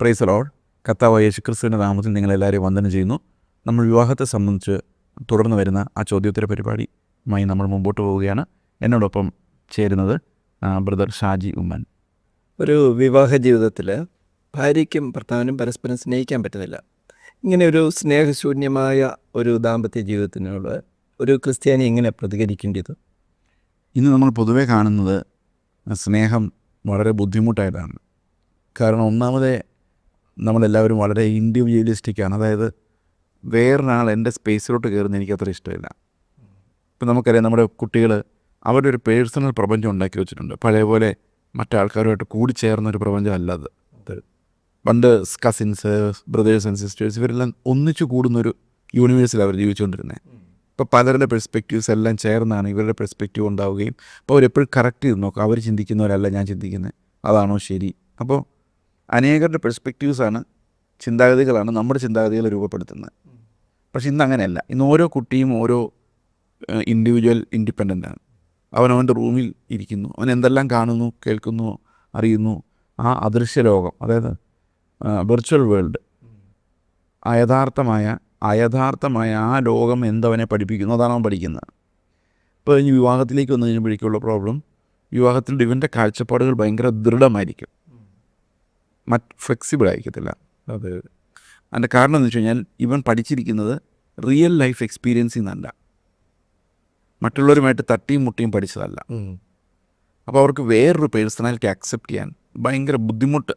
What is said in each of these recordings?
Price load കത്താവ് യേശു ക്രിസ്തുവിന്റെ നാമത്തിൽ നിങ്ങളെല്ലാവരെയും വന്ദനം ചെയ്യുന്നു. നമ്മൾ വിവാഹത്തെ സംബന്ധിച്ച് തുടർന്ന് വരുന്ന ആ ചോദ്യോത്തര പരിപാടിയുമായി നമ്മൾ മുമ്പോട്ട് പോവുകയാണ്. എന്നോടൊപ്പം ചേരുന്നത് ബ്രദർ ഷാജി ഉമ്മൻ. ഒരു വിവാഹ ജീവിതത്തിൽ ഭാര്യയ്ക്കും ഭർത്താവിനും പരസ്പരം സ്നേഹിക്കാൻ പറ്റുന്നില്ല. ഇങ്ങനെ ഒരു സ്നേഹശൂന്യമായ ഒരു ദാമ്പത്യ ജീവിതത്തിനോട് ഒരു ക്രിസ്ത്യാനി എങ്ങനെ പ്രതികരിക്കേണ്ടത്? ഇന്ന് നമ്മൾ പൊതുവെ കാണുന്നത് സ്നേഹം വളരെ ബുദ്ധിമുട്ടായതാണ്. കാരണം ഒന്നാമതേ നമ്മളെല്ലാവരും വളരെ ഇൻഡിവിജ്വലിസ്റ്റിക്കാണ് അതായത് വേറൊരാൾ എന്റെ സ്പേസിലോട്ട് കയറുന്ന എനിക്ക് അത്ര ഇഷ്ടമില്ല. ഇപ്പം നമുക്കറിയാം നമ്മുടെ കുട്ടികൾ അവരുടെ ഒരു പേഴ്സണൽ പ്രപഞ്ചം ഉണ്ടാക്കി വെച്ചിട്ടുണ്ട്. പഴയ പോലെ മറ്റാൾക്കാരുമായിട്ട് കൂടിച്ചേർന്ന ഒരു പ്രപഞ്ചം അത്. പണ്ട് കസിൻസ് ബ്രദേഴ്സ് ആൻഡ് സിസ്റ്റേഴ്സ് ഇവരെല്ലാം ഒന്നിച്ചു കൂടുന്നൊരു യൂണിവേഴ്സിൽ അവർ ജീവിച്ചുകൊണ്ടിരുന്നത് ഇപ്പോൾ പലരുടെ പെർസ്പെക്റ്റീവ്സ് എല്ലാം ചേർന്നാണ് ഇവരുടെ പെർസ്പെക്റ്റീവ് ഉണ്ടാവുകയും. അപ്പോൾ അവരെപ്പോഴും കറക്റ്റ് ചെയ്ത് നോക്കും. അവർ ചിന്തിക്കുന്നവരല്ല ഞാൻ ചിന്തിക്കുന്നത് അതാണോ ശരി? അപ്പോൾ അനേകരുടെ പെർസ്പെക്റ്റീവ്സാണ് ചിന്താഗതികളാണ് നമ്മുടെ ചിന്താഗതികൾ രൂപപ്പെടുത്തുന്നത്. പക്ഷെ ഇന്ന് അങ്ങനെയല്ല ഇന്ന് ഓരോ കുട്ടിയും ഓരോ ഇൻഡിവിജ്വൽ ഇൻഡിപെൻഡന്റ് ആണ്. അവൻ അവന്റെ റൂമിൽ ഇരിക്കുന്നു. അവൻ എന്തെല്ലാം കാണുന്നു കേൾക്കുന്നു അറിയുന്നു. ആ അദൃശ്യ ലോകം അതായത് വെർച്വൽ വേൾഡ് അയഥാർത്ഥമായ അയഥാർത്ഥമായ ആ ലോകം എന്തവനെ പഠിപ്പിക്കുന്നു അതാണ് അവൻ പഠിക്കുന്നത്. ഇപ്പോൾ ഇനി വിവാഹത്തിലേക്ക് വന്നു കഴിഞ്ഞപ്പോഴേക്കുള്ള പ്രോബ്ലം വിവാഹത്തിൽ ഇവന്റെ കാഴ്ചപ്പാടുകൾ ഭയങ്കര ദൃഢമായിരിക്കും. മറ്റ് ഫ്ലെക്സിബിൾ ആയിരിക്കത്തില്ല. അത് അതിന്റെ കാരണം എന്ന് വെച്ച് കഴിഞ്ഞാൽ ഇവൻ പഠിച്ചിരിക്കുന്നത് റിയൽ ലൈഫ് എക്സ്പീരിയൻസിൽ നിന്നല്ല. മറ്റുള്ളവരുമായിട്ട് തട്ടിയും മുട്ടിയും പഠിച്ചതല്ല. അപ്പോൾ അവർക്ക് വേറൊരു പേഴ്സണാലിറ്റി അക്സെപ്റ്റ് ചെയ്യാൻ ഭയങ്കര ബുദ്ധിമുട്ട്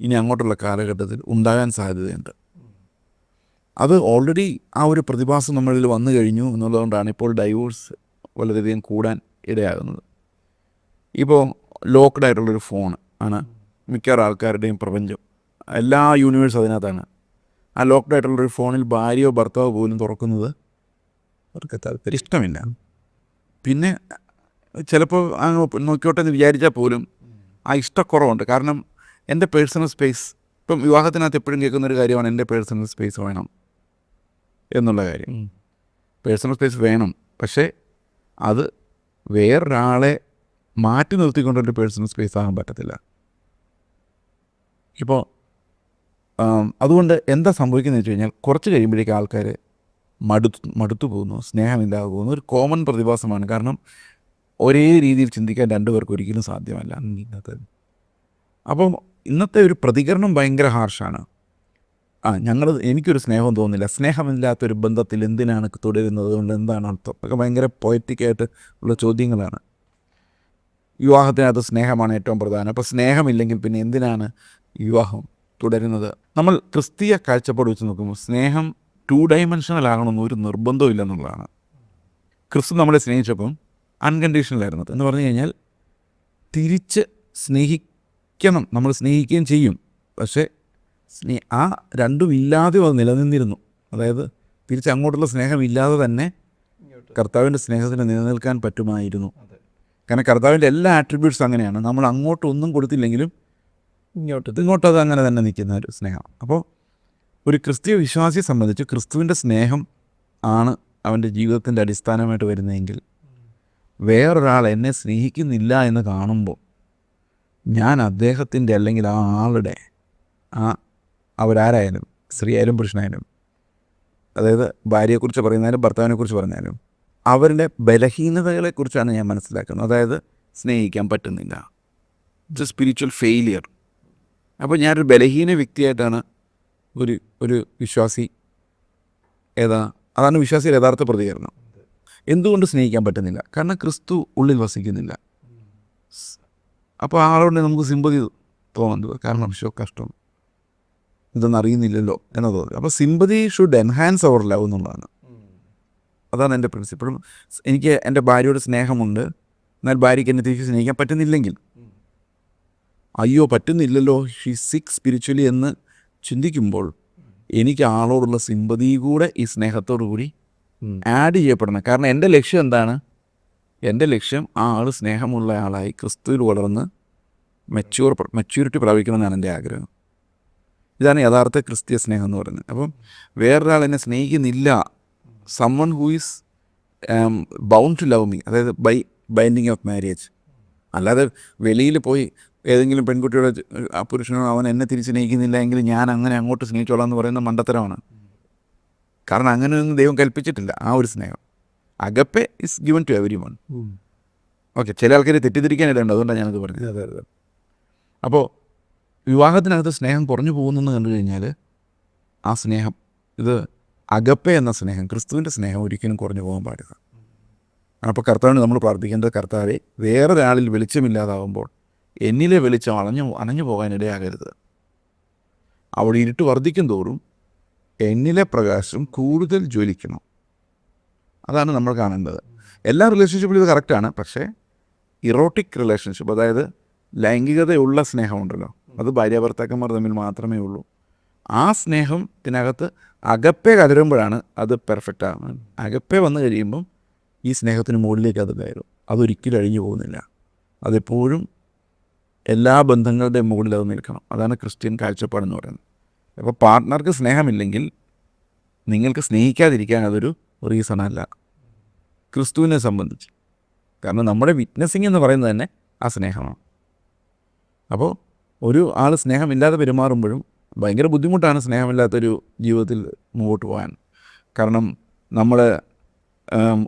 ഇനി അങ്ങോട്ടുള്ള കാലഘട്ടത്തിൽ ഉണ്ടാകാൻ സാധ്യതയുണ്ട്. അത് ഓൾറെഡി ആ ഒരു പ്രതിഭാസം നമ്മളിൽ വന്നു കഴിഞ്ഞു എന്നുള്ളതുകൊണ്ടാണ് ഇപ്പോൾ ഡൈവോഴ്സ് വളരെയധികം കൂടാൻ ഇടയാകുന്നത്. ഇപ്പോൾ ലോക്ക്ഡ് ആയിട്ടുള്ളൊരു ഫോൺ ആണ്. മിക്കവാറും ആൾക്കാരുടെയും പ്രപഞ്ചം. എല്ലാ യൂണിവേഴ്സ് അതിനകത്താണ്. ആ ലോക്ക്ഡ് ആയിട്ടുള്ളൊരു ഫോണിൽ ഭാര്യയോ ഭർത്താവോ പോലും തുറക്കുന്നത് അവർക്ക് താല്പര്യം. ഇഷ്ടമില്ല. പിന്നെ ചിലപ്പോൾ അങ്ങ് നോക്കിയോട്ടെ എന്ന് വിചാരിച്ചാൽ പോലും ആ ഇഷ്ടക്കുറവുണ്ട്. കാരണം എന്റെ പേഴ്സണൽ സ്പേസ് ഇപ്പം വിവാഹത്തിനകത്ത് എപ്പോഴും കേൾക്കുന്ന ഒരു കാര്യമാണ് എന്റെ പേഴ്സണൽ സ്പേസ് വേണം എന്നുള്ള കാര്യം. പേഴ്സണൽ സ്പേസ് വേണം. പക്ഷേ അത് വേറൊരാളെ മാറ്റി നിർത്തിക്കൊണ്ടൊരു പേഴ്സണൽ സ്പേസ് ആകാൻ പറ്റത്തില്ല. ഇപ്പോൾ അതുകൊണ്ട് എന്താ സംഭവിക്കുന്നത് വെച്ച് കഴിഞ്ഞാൽ കുറച്ച് കഴിയുമ്പോഴേക്കും ആൾക്കാർ മടുത്തു മടുത്തു പോകുന്നു സ്നേഹമില്ലാതെ പോകുന്നു ഒരു കോമൺ പ്രതിഭാസമാണ്. കാരണം ഒരേ രീതിയിൽ ചിന്തിക്കാൻ രണ്ടുപേർക്കും ഒരിക്കലും സാധ്യമല്ല. ഇന്നത്തെ അപ്പം ഇന്നത്തെ ഒരു പ്രതികരണം ഭയങ്കര ഹാർഷാണ് ആ ഞങ്ങൾ എനിക്കൊരു സ്നേഹം തോന്നുന്നില്ല. സ്നേഹമില്ലാത്തൊരു ബന്ധത്തിൽ എന്തിനാണ് തുടരുന്നത്? കൊണ്ട് എന്താണ് അർത്ഥം? ഒക്കെ ഭയങ്കര പോയറ്റിക്കായിട്ട് ഉള്ള ചോദ്യങ്ങളാണ്. വിവാഹത്തിനകത്ത് സ്നേഹമാണ് ഏറ്റവും പ്രധാനം. അപ്പോൾ സ്നേഹമില്ലെങ്കിൽ പിന്നെ എന്തിനാണ് വിവാഹം തുടരുന്നത്. നമ്മൾ ക്രിസ്തീയ കാഴ്ചപ്പാട് വെച്ച് നോക്കുമ്പോൾ സ്നേഹം ടു ഡൈമെൻഷണൽ ആകണമെന്ന് ഒരു നിർബന്ധവും ഇല്ലെന്നുള്ളതാണ്. ക്രിസ്തു നമ്മളെ സ്നേഹിച്ചപ്പം അൺകണ്ടീഷണലായിരുന്നത് എന്ന് പറഞ്ഞു കഴിഞ്ഞാൽ തിരിച്ച് സ്നേഹിക്കണം. നമ്മൾ സ്നേഹിക്കുകയും ചെയ്യും. പക്ഷേ സ്നേ ആ രണ്ടും ഇല്ലാതെയും അത് നിലനിന്നിരുന്നു. അതായത് തിരിച്ച് അങ്ങോട്ടുള്ള സ്നേഹമില്ലാതെ തന്നെ കർത്താവിന്റെ സ്നേഹത്തിന് നിലനിൽക്കാൻ പറ്റുമായിരുന്നു. കാരണം കർത്താവിന്റെ എല്ലാ ആട്രിബ്യൂട്ട്സ് അങ്ങനെയാണ്. നമ്മൾ അങ്ങോട്ടൊന്നും കൊടുത്തില്ലെങ്കിലും ഇങ്ങോട്ട് ഇങ്ങോട്ട് അത് അങ്ങനെ തന്നെ നിൽക്കുന്ന ഒരു സ്നേഹം. അപ്പോൾ ഒരു ക്രിസ്തീയ വിശ്വാസിയെ സംബന്ധിച്ച് ക്രിസ്തുവിന്റെ സ്നേഹം ആണ് അവന്റെ ജീവിതത്തിന്റെ അടിസ്ഥാനമായിട്ട് വരുന്നതെങ്കിൽ വേറൊരാൾ എന്നെ സ്നേഹിക്കുന്നില്ല എന്ന് കാണുമ്പോൾ ഞാൻ അദ്ദേഹത്തിന്റെ അല്ലെങ്കിൽ ആ ആളുടെ ആ അവരാരായാലും സ്ത്രീ ആയാലും പുരുഷനായാലും അതായത് ഭാര്യയെക്കുറിച്ച് പറയുന്നാലും ഭർത്താവിനെക്കുറിച്ച് പറഞ്ഞാലും അവരുടെ ബലഹീനതകളെക്കുറിച്ചാണ് ഞാൻ മനസ്സിലാക്കുന്നത്. അതായത് സ്നേഹിക്കാൻ പറ്റുന്നില്ല. ഇറ്റ്സ് എ സ്പിരിച്വൽ ഫെയിലിയർ അപ്പോൾ ഞാനൊരു ബലഹീന വ്യക്തിയായിട്ടാണ് ഒരു ഒരു വിശ്വാസി ഏതാ അതാണ് വിശ്വാസിയുടെ യഥാർത്ഥ പ്രതികരണം. എന്തുകൊണ്ട് സ്നേഹിക്കാൻ പറ്റുന്നില്ല? കാരണം ക്രിസ്തു ഉള്ളിൽ വസിക്കുന്നില്ല. അപ്പോൾ ആളോട് നമുക്ക് സിമ്പതി തോന്നുന്നത് കാരണം വിശ്വ കഷ്ടം. ഇതൊന്നും അറിയുന്നില്ലല്ലോ എന്ന് തോന്നുന്നു. അപ്പോൾ sympathy should enhance our love എന്നുള്ളതാണ്. അതാണ് എന്റെ പ്രിൻസിപ്പിളും എനിക്ക് എന്റെ ഭാര്യയോട് സ്നേഹമുണ്ട്. എന്നാൽ ഭാര്യയ്ക്ക് എന്നെ തിരിച്ച് സ്നേഹിക്കാൻ പറ്റുന്നില്ലെങ്കിൽ അയ്യോ പറ്റുന്നില്ലല്ലോ. ഷീ സിക്ക് സ്പിരിച്വലി എന്ന് ചിന്തിക്കുമ്പോൾ എനിക്ക് ആളോടുള്ള സിമ്പതി കൂടെ ഈ സ്നേഹത്തോടു കൂടി ആഡ് ചെയ്യപ്പെടണം. കാരണം എന്റെ ലക്ഷ്യം എന്താണ്? എന്റെ ലക്ഷ്യം ആ ആൾ സ്നേഹമുള്ള ആളായി ക്രിസ്തുവിൽ വളർന്ന് മെച്യൂർ മെച്യൂരിറ്റി പ്രാപിക്കണമെന്നാണ് എന്റെ ആഗ്രഹം. ഇതാണ് യഥാർത്ഥ ക്രിസ്തീയ സ്നേഹം എന്ന് പറയുന്നത്. അപ്പം വേറൊരാൾ എന്നെ സ്നേഹിക്കുന്നില്ല. Someone who is bound to love me അതായത് ബൈ ബൈൻഡിങ് ഓഫ് മാരേജ് അല്ലാതെ വെളിയിൽ പോയി ഏതെങ്കിലും പെൺകുട്ടിയുടെ പുരുഷനോ അവൻ എന്നെ തിരിച്ച് സ്നേഹിക്കുന്നില്ല എങ്കിൽ ഞാൻ അങ്ങനെ അങ്ങോട്ട് സ്നേഹിച്ചോളാം എന്ന് പറയുന്ന മണ്ടത്തരമാണ്. കാരണം അങ്ങനെയൊന്നും ദൈവം കൽപ്പിച്ചിട്ടില്ല ആ ഒരു സ്നേഹം. Agape is given to every one okay ചില ആൾക്കാർ തെറ്റിദ്ധരിക്കാനിടയുണ്ട് അതുകൊണ്ടാണ് ഞാനത് പറഞ്ഞത്. അതെ അതെ. അപ്പോൾ വിവാഹത്തിനകത്ത് സ്നേഹം കുറഞ്ഞു പോകുന്നെന്ന് കണ്ടു കഴിഞ്ഞാൽ ആ സ്നേഹം ഇത് അകപ്പെ എന്ന സ്നേഹം ക്രിസ്തുവിന്റെ സ്നേഹം ഒരിക്കലും കുറഞ്ഞു പോകാൻ പാടില്ല. അപ്പോൾ കർത്താവിന് നമ്മൾ പ്രാർത്ഥിക്കേണ്ടത് കർത്താവെ വേറൊരാളിൽ വെളിച്ചമില്ലാതാവുമ്പോൾ എന്നിലെ വെളിച്ചം അണഞ്ഞു അണഞ്ഞു പോകാനിടയാകരുത്. അവിടെ ഇരുട്ട് വർദ്ധിക്കും തോറും എന്നിലെ പ്രകാശം കൂടുതൽ ജ്വലിക്കണം. അതാണ് നമ്മൾ കാണേണ്ടത്. എല്ലാ റിലേഷൻഷിപ്പിലും ഇത് കറക്റ്റാണ് പക്ഷേ ഇറോട്ടിക് റിലേഷൻഷിപ്പ് അതായത് ലൈംഗികതയുള്ള സ്നേഹമുണ്ടല്ലോ. അത് ഭാര്യ ഭർത്താക്കന്മാർ തമ്മിൽ മാത്രമേ ഉള്ളൂ. ആ സ്നേഹത്തിനകത്ത് അകപ്പേ കലരുമ്പോഴാണ് അത് പെർഫെക്റ്റ് ആകുന്നത് അകപ്പേ വന്നു കഴിയുമ്പം ഈ സ്നേഹത്തിന് മുകളിലേക്ക് അത് കയറും. അതൊരിക്കലും അഴിഞ്ഞു പോകുന്നില്ല. അതെപ്പോഴും എല്ലാ ബന്ധങ്ങളുടെയും മുകളിൽ അത് നിൽക്കണം. അതാണ് ക്രിസ്ത്യൻ കാഴ്ചപ്പാടെന്ന് പറയുന്നത്. അപ്പോൾ പാർട്ട്ണർക്ക് സ്നേഹമില്ലെങ്കിൽ നിങ്ങൾക്ക് സ്നേഹിക്കാതിരിക്കാൻ അതൊരു റീസൺ അല്ല ക്രിസ്തുവിനെ സംബന്ധിച്ച്. കാരണം നമ്മുടെ വിറ്റ്നസ്സിങ് എന്ന് പറയുന്നത് തന്നെ ആ സ്നേഹമാണ്. അപ്പോൾ ഒരു ആൾ സ്നേഹമില്ലാതെ പെരുമാറുമ്പോഴും ഭയങ്കര ബുദ്ധിമുട്ടാണ് സ്നേഹമില്ലാത്തൊരു ജീവിതത്തിൽ മുമ്പോട്ട് പോകാൻ. കാരണം നമ്മൾ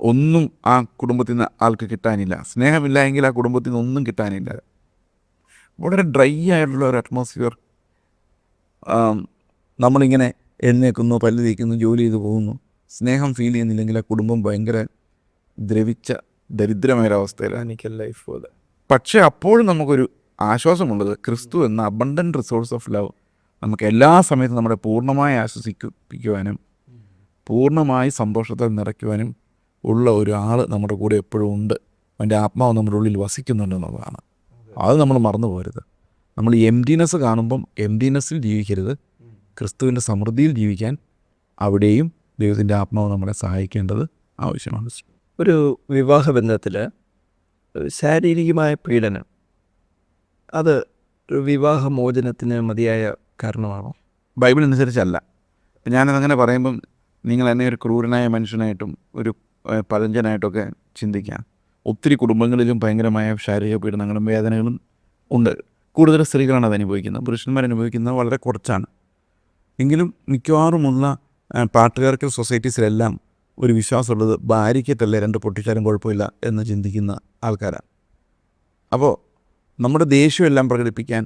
ഒന്നും ആ കുടുംബത്തിൽ നിന്ന് ആൾക്ക് കിട്ടാനില്ല. സ്നേഹമില്ല എങ്കിൽ ആ കുടുംബത്തിൽ നിന്ന് ഒന്നും കിട്ടാനില്ല. വളരെ ഡ്രൈ ആയിട്ടുള്ള ഒരു അറ്റ്മോസ്ഫിയർ നമ്മളിങ്ങനെ എഴുന്നേക്കുന്നു പല്ല് തേക്കുന്നു ജോലി ചെയ്ത് പോകുന്നു. സ്നേഹം ഫീൽ ചെയ്യുന്നില്ലെങ്കിൽ ആ കുടുംബം ഭയങ്കര ദ്രവിച്ച ദരിദ്രമായൊരവസ്ഥയിലാണ്. എനിക്ക് ലൈഫ് പോലെ പക്ഷേ അപ്പോഴും നമുക്കൊരു ആശ്വാസമുള്ളത് ക്രിസ്തു എന്ന അബണ്ടന്റ് റിസോഴ്സ് ഓഫ് ലവ് നമുക്ക് എല്ലാ സമയത്തും നമ്മളെ പൂർണമായി ആശ്വസിപ്പിക്കുവാനും പൂർണമായി സന്തോഷത്തിൽ നിറയ്ക്കുവാനും ഉള്ള ഒരു ആൾ നമ്മുടെ കൂടെ എപ്പോഴും ഉണ്ട്. അവന്റെ ആത്മാവ് നമ്മുടെ ഉള്ളിൽ വസിക്കുന്നുണ്ടെന്നുള്ളതാണ് അത് നമ്മൾ മറന്നു പോകരുത്. നമ്മൾ എംറ്റിനെസ് കാണുമ്പം എംറ്റിനെസ്സിൽ ജീവിക്കരുത്. ക്രിസ്തുവിന്റെ സമൃദ്ധിയിൽ ജീവിക്കാൻ അവിടെയും ദൈവത്തിന്റെ ആത്മാവ് നമ്മളെ സഹായിക്കേണ്ടത് ആവശ്യമാണ്. ഒരു വിവാഹ ബന്ധത്തിൽ ശാരീരികമായ പീഡനം അത് ഒരു വിവാഹമോചനത്തിന് മതിയായ കാരണമാണോ? ബൈബിൾ അനുസരിച്ചല്ല. ഞാനതങ്ങനെ പറയുമ്പം നിങ്ങൾ എന്നെ ഒരു ക്രൂരനായ മനുഷ്യനായിട്ടും ഒരു പതഞ്ചനായിട്ടൊക്കെ പഴഞ്ചനായിട്ടൊക്കെ ചിന്തിക്കാം. ഒത്തിരി കുടുംബങ്ങളിലും ഭയങ്കരമായ ശാരീരിക പീഡനങ്ങളും വേദനകളും ഉണ്ട്. കൂടുതൽ സ്ത്രീകളാണ് അത് അനുഭവിക്കുന്നത് പുരുഷന്മാർ അനുഭവിക്കുന്നത് വളരെ കുറച്ചാണ്. എങ്കിലും മിക്കവാറുമുള്ള പാട്രിയാർക്കൽ സൊസൈറ്റീസിലെല്ലാം ഒരു വിശ്വാസമുള്ളത് ഭാര്യയ്ക്കത്തല്ലേ രണ്ട് പൊട്ടിച്ചാലും കുഴപ്പമില്ല എന്ന് ചിന്തിക്കുന്ന ആൾക്കാരാണ്. അപ്പോൾ നമ്മുടെ ദേഷ്യമെല്ലാം പ്രകടിപ്പിക്കാൻ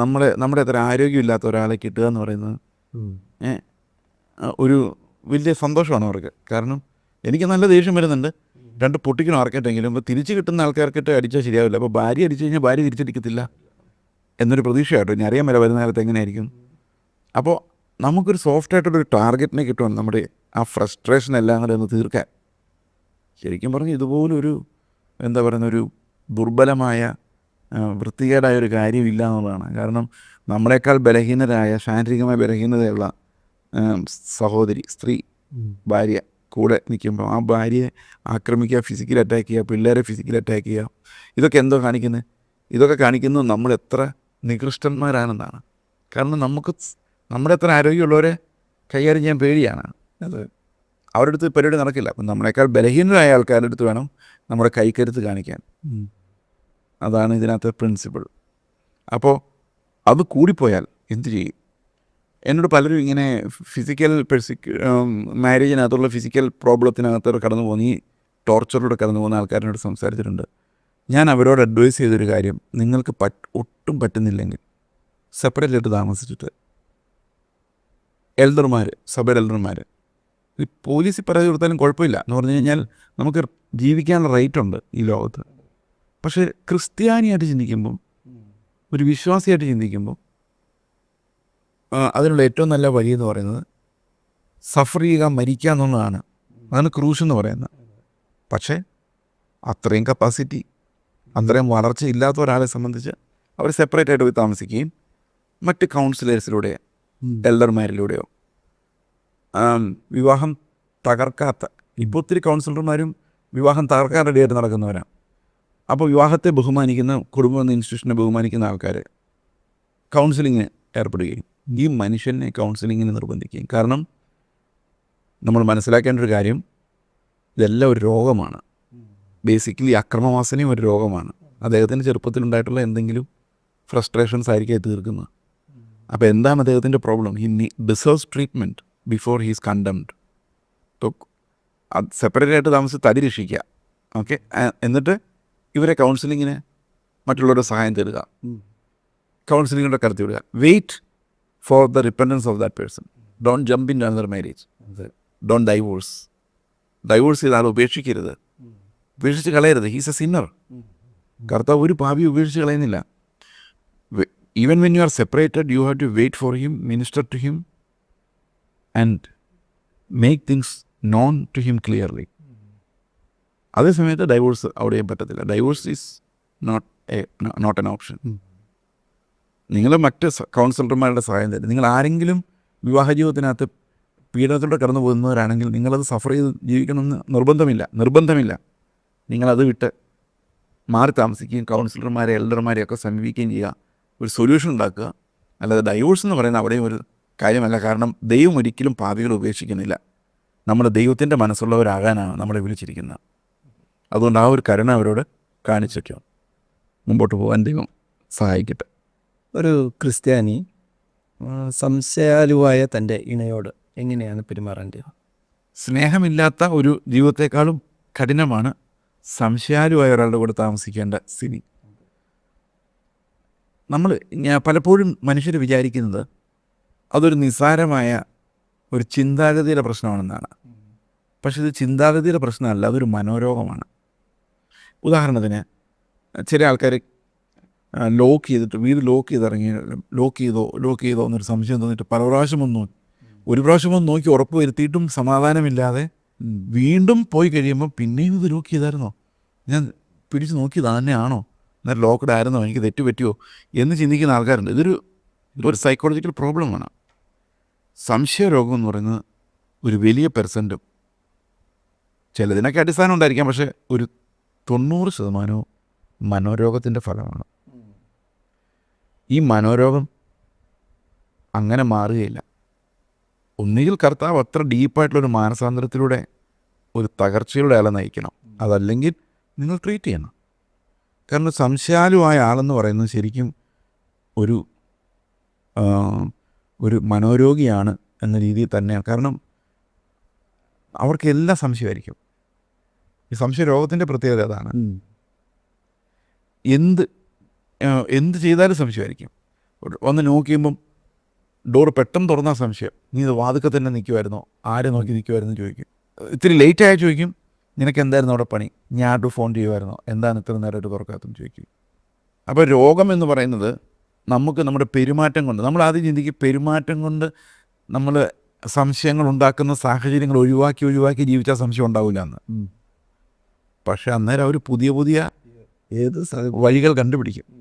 നമ്മളെ നമ്മുടെ അത്ര ആരോഗ്യമില്ലാത്ത ഒരാളെ കിട്ടുക എന്ന് പറയുന്നത് ഒരു വലിയ സന്തോഷമാണ് അവർക്ക്. കാരണം എനിക്ക് നല്ല ദേഷ്യം വരുന്നുണ്ട്. രണ്ട് പൊട്ടിക്കണം ആർക്കേറ്റെങ്കിലും അപ്പോൾ തിരിച്ച് കിട്ടുന്ന ആൾക്കാർക്കിട്ട് അടിച്ചാൽ ശരിയാവില്ല. അപ്പോൾ ഭാര്യ അടിച്ചു കഴിഞ്ഞാൽ ഭാര്യ തിരിച്ചടിക്കത്തില്ല എന്നൊരു പ്രതീക്ഷയായിട്ടോ ഇനി അറിയാൻ മേല വരുന്ന കാലത്ത് എങ്ങനെയായിരിക്കും. അപ്പോൾ നമുക്കൊരു സോഫ്റ്റ് ആയിട്ടുള്ളൊരു ടാർഗറ്റിനെ കിട്ടുവാണ് നമ്മുടെ ആ ഫ്രസ്ട്രേഷൻ എല്ലാം കൂടെ ഒന്ന് തീർക്കാൻ. ശരിക്കും പറഞ്ഞാൽ ഇതുപോലൊരു എന്താ പറയുന്ന ഒരു ദുർബലമായ വൃത്തികേടായ ഒരു കാര്യമില്ല എന്നുള്ളതാണ്. കാരണം നമ്മളെക്കാൾ ബലഹീനരായ ശാരീരികമായ ബലഹീനതയുള്ള സഹോദരി സ്ത്രീ ഭാര്യ കൂടെ നിൽക്കുമ്പോൾ ആ ഭാര്യയെ ആക്രമിക്കുക ഫിസിക്കലി അറ്റാക്ക് ചെയ്യുക പിള്ളേരെ ഫിസിക്കലി അറ്റാക്ക് ചെയ്യുക. ഇതൊക്കെ എന്തോ കാണിക്കുന്നത് ഇതൊക്കെ കാണിക്കുന്നത് നമ്മൾ എത്ര നികൃഷ്ടന്മാരാണെന്നാണ്. കാരണം നമുക്ക് നമ്മുടെ അത്ര ആരോഗ്യമുള്ളവരെ കൈകാര്യം ചെയ്യാൻ പേടിയാണ്. അത് അവരുടെ അടുത്ത് പരിപാടി നടക്കില്ല. അപ്പം നമ്മളെക്കാൾ ബലഹീനരായ ആൾക്കാരുടെ അടുത്ത് വേണം നമ്മുടെ കൈക്കരുത്ത് കാണിക്കാൻ. അതാണ് ഇതിനകത്തെ പ്രിൻസിപ്പിൾ അപ്പോൾ അത് കൂടിപ്പോയാൽ എന്തു ചെയ്യും? എന്നോട് പലരും ഇങ്ങനെ ഫിസിക്കൽ പെർസിക്യൂ മാരേജിനകത്തുള്ള ഫിസിക്കൽ പ്രോബ്ലത്തിനകത്ത് കടന്നു പോകുന്ന. ഈ ടോർച്ചറിലൂടെ കടന്നു പോകുന്ന ആൾക്കാരിനോട് സംസാരിച്ചിട്ടുണ്ട്. ഞാൻ അവരോട് അഡ്വൈസ് ചെയ്തൊരു കാര്യം നിങ്ങൾക്ക് പറ്റ് ഒട്ടും പറ്റുന്നില്ലെങ്കിൽ സെപ്പറേറ്റ് ആയിട്ട് താമസിച്ചിട്ട് എൽഡർമാർ സബർ എൽഡർമാർ പോലീസിൽ പരാതി കൊടുത്താലും കുഴപ്പമില്ല. എന്ന് പറഞ്ഞു കഴിഞ്ഞാൽ നമുക്ക് ജീവിക്കാനുള്ള റൈറ്റ് ഉണ്ട് ഈ ലോകത്ത്. പക്ഷേ ക്രിസ്ത്യാനിയായിട്ട് ചിന്തിക്കുമ്പം ഒരു വിശ്വാസിയായിട്ട് ചിന്തിക്കുമ്പോൾ ആ, അതിനുള്ള ഏറ്റവും നല്ല വഴി എന്ന് പറയുന്നത് സഫർ ചെയ്യുക മരിക്കുക എന്നുള്ളതാണ്. അതാണ് ക്രൂശ് എന്ന് പറയുന്നത്. പക്ഷേ അത്രയും കപ്പാസിറ്റി അത്രയും വളർച്ച ഇല്ലാത്ത ഒരാളെ സംബന്ധിച്ച് അവർ സെപ്പറേറ്റ് ആയിട്ട് പോയി താമസിക്കുകയും മറ്റ് കൗൺസിലേഴ്സിലൂടെ എൽഡർമാരിലൂടെയോ വിവാഹം തകർക്കാത്ത ഇപ്പോൾ ഒത്തിരി കൗൺസിലർമാരും വിവാഹം തകർക്കാൻ റെഡിയായിട്ട് നടക്കുന്നവരാണ് അപ്പോൾ വിവാഹത്തെ ബഹുമാനിക്കുന്ന കുടുംബം എന്ന ഇൻസ്റ്റിറ്റ്യൂഷനെ ബഹുമാനിക്കുന്ന ആൾക്കാർ കൗൺസിലിങ്ങിന് ഏർപ്പെടുകയും ഈ മനുഷ്യനെ കൗൺസിലിങ്ങിന് നിർബന്ധിക്കുകയും. കാരണം നമ്മൾ മനസ്സിലാക്കേണ്ട ഒരു കാര്യം ഇതെല്ലാം ഒരു രോഗമാണ്. ബേസിക്കലി അക്രമവാസനയും ഒരു രോഗമാണ്. അദ്ദേഹത്തിന്റെ ചെറുപ്പത്തിലുണ്ടായിട്ടുള്ള എന്തെങ്കിലും ഫ്രസ്ട്രേഷൻസ് ആയിരിക്കും അത് തീർക്കുന്നത്. അപ്പോൾ എന്താണ് അദ്ദേഹത്തിന്റെ problem he deserves treatment before he's condemned separate ആയിട്ട് താമസിച്ച് തടി രക്ഷിക്കുക. ഓക്കെ എന്നിട്ട് ഇവരെ കൗൺസിലിങ്ങിന് മറ്റുള്ളവരുടെ സഹായം തരിക കൗൺസിലിങ്ങിന്റെ കടത്തി വിടുക. Wait for the repentance of that person don't jump in another marriage don't divorce divorce ചെയ്താൽ ഉപേക്ഷിക്കരുത്. ഉപേക്ഷിച്ച് കളയരുത്. ഹീസ് എ സിന്നർ കർത്താവ് ഒരു ഭാവി ഉപേക്ഷിച്ച് കളയുന്നില്ല. Even when you are separated you have to wait for him minister to him and make things known to him clearly അതേ സമയത്ത് ഡൈവോഴ്സ് അവിടെ ചെയ്യാൻ പറ്റത്തില്ല. Divorce is not a not an option നിങ്ങൾ മറ്റ് കൗൺസിലർമാരുടെ സഹായം തരും. നിങ്ങൾ ആരെങ്കിലും വിവാഹ ജീവിതത്തിനകത്ത് പീഡനത്തിലൂടെ കടന്നു പോകുന്നവരാണെങ്കിൽ നിങ്ങളത് സഫർ ചെയ്ത് ജീവിക്കണമെന്ന് നിർബന്ധമില്ല. നിർബന്ധമില്ല. നിങ്ങളത് വിട്ട് മാറി താമസിക്കുകയും കൗൺസിലർമാരെ എൽഡർമാരെ ഒക്കെ സമീപിക്കുകയും ചെയ്യുക. ഒരു സൊല്യൂഷൻ ഉണ്ടാക്കുക. അല്ലാതെ ഡൈവോഴ്സ് എന്ന് പറയുന്ന അവിടെയും ഒരു കാര്യമല്ല. കാരണം ദൈവം ഒരിക്കലും പാപികളെ ഉപേക്ഷിക്കുന്നില്ല. നമ്മൾ ദൈവത്തിന്റെ മനസ്സുള്ളവരാകാനാണ് നമ്മളെ വിളിച്ചിരിക്കുന്നത് അതുകൊണ്ട് ആ ഒരു കരുണ അവരോട് കാണിച്ചൊക്കെയാണ് മുമ്പോട്ട് പോകാൻ ദൈവം സഹായിക്കട്ടെ. ഒരു ക്രിസ്ത്യാനി സംശയാലുവായ തന്റെ ഇണയോട് എങ്ങനെയാണ് പെരുമാറേണ്ടത്? സ്നേഹമില്ലാത്ത ഒരു ജീവിതത്തെക്കാളും കഠിനമാണ് സംശയാലുവായ ഒരാളുടെ കൂടെ താമസിക്കേണ്ട സ്ഥിതി. നമ്മൾ പലപ്പോഴും മനുഷ്യർ വിചാരിക്കുന്നത് അതൊരു നിസ്സാരമായ ഒരു ചിന്താഗതിയുടെ പ്രശ്നമാണെന്നാണ്. പക്ഷെ ഇത് ചിന്താഗതിയുടെ പ്രശ്നമല്ല അതൊരു മനോരോഗമാണ്. ഉദാഹരണത്തിന് ചില ആൾക്കാർ ലോക്ക് ചെയ്തിട്ട് വീട് ലോക്ക് ചെയ്ത് ഇറങ്ങി ലോക്ക് ചെയ്തോ ലോക്ക് ചെയ്തോ എന്നൊരു സംശയം തോന്നിയിട്ട് പല പ്രാവശ്യം ഒന്ന് നോക്കി ഒരു പ്രാവശ്യം ഒന്ന് നോക്കി ഉറപ്പ് വരുത്തിയിട്ടും സമാധാനമില്ലാതെ വീണ്ടും പോയി കഴിയുമ്പോൾ പിന്നെയും ഇത് ലോക്ക് ചെയ്തായിരുന്നോ? ഞാൻ പിടിച്ച് നോക്കിയത് തന്നെയാണോ എന്നാൽ ലോക്ക്ഡ് ആയിരുന്നോ? എനിക്ക് തെറ്റ് പറ്റിയോ എന്ന് ചിന്തിക്കുന്ന ആൾക്കാരുണ്ട്. ഇതൊരു ഒരു സൈക്കോളജിക്കൽ പ്രോബ്ലമാണ് സംശയരോഗം എന്ന് പറയുന്നത് ഒരു വലിയ പെർസെന്റും ചിലതിനൊക്കെ അടിസ്ഥാനം ഉണ്ടായിരിക്കാം. പക്ഷേ ഒരു തൊണ്ണൂറ് ശതമാനവും മനോരോഗത്തിന്റെ ഫലമാണ്. ഈ മനോരോഗം അങ്ങനെ മാറുകയില്ല. ഒന്നുകിൽ കർത്താവ് അത്ര ഡീപ്പായിട്ടുള്ളൊരു മാനസാന്തരത്തിലൂടെ ഒരു തകർച്ചയിലൂടെ അയാളെ നയിക്കണം. അതല്ലെങ്കിൽ നിങ്ങൾ ട്രീറ്റ് ചെയ്യണം. കാരണം സംശയാലുവായ ആളെന്ന് പറയുന്നത് ശരിക്കും ഒരു ഒരു മനോരോഗിയാണ് എന്ന രീതിയിൽ തന്നെയാണ്. കാരണം അവർക്ക് എല്ലാ സംശയമായിരിക്കും. ഈ സംശയ രോഗത്തിന്റെ പ്രത്യേകത അതാണ്. എന്ത് എന്ത് ചെയ്താലും സംശയമായിരിക്കും. വന്ന് നോക്കിയുമ്പം ഡോർ പെട്ടെന്ന് തുറന്നാൽ സംശയം. നീ ഇത് വാതുക്കെ തന്നെ നിൽക്കുമായിരുന്നോ ആരെ നോക്കി നിൽക്കുമായിരുന്നു ചോദിക്കും. ഇത്തിരി ലേറ്റ് ചോദിക്കും. നിനക്ക് എന്തായിരുന്നു അവിടെ പണി? ഞാൻ ആട്ട് ഫോൺ ചെയ്യുമായിരുന്നോ എന്താണ് ഇത്ര നേരമായിട്ട് തുറക്കാത്തെന്ന് ചോദിക്കും. അപ്പോൾ രോഗം എന്ന് പറയുന്നത് നമുക്ക് നമ്മുടെ പെരുമാറ്റം കൊണ്ട് നമ്മൾ ആദ്യം ചിന്തിക്കും പെരുമാറ്റം കൊണ്ട് നമ്മൾ സംശയങ്ങൾ ഉണ്ടാക്കുന്ന സാഹചര്യങ്ങൾ ഒഴിവാക്കി ഒഴിവാക്കി ജീവിച്ചാൽ സംശയം ഉണ്ടാവില്ല എന്ന്. പക്ഷേ അന്നേരം അവർ പുതിയ പുതിയ ഏത് വഴികൾ കണ്ടുപിടിക്കും.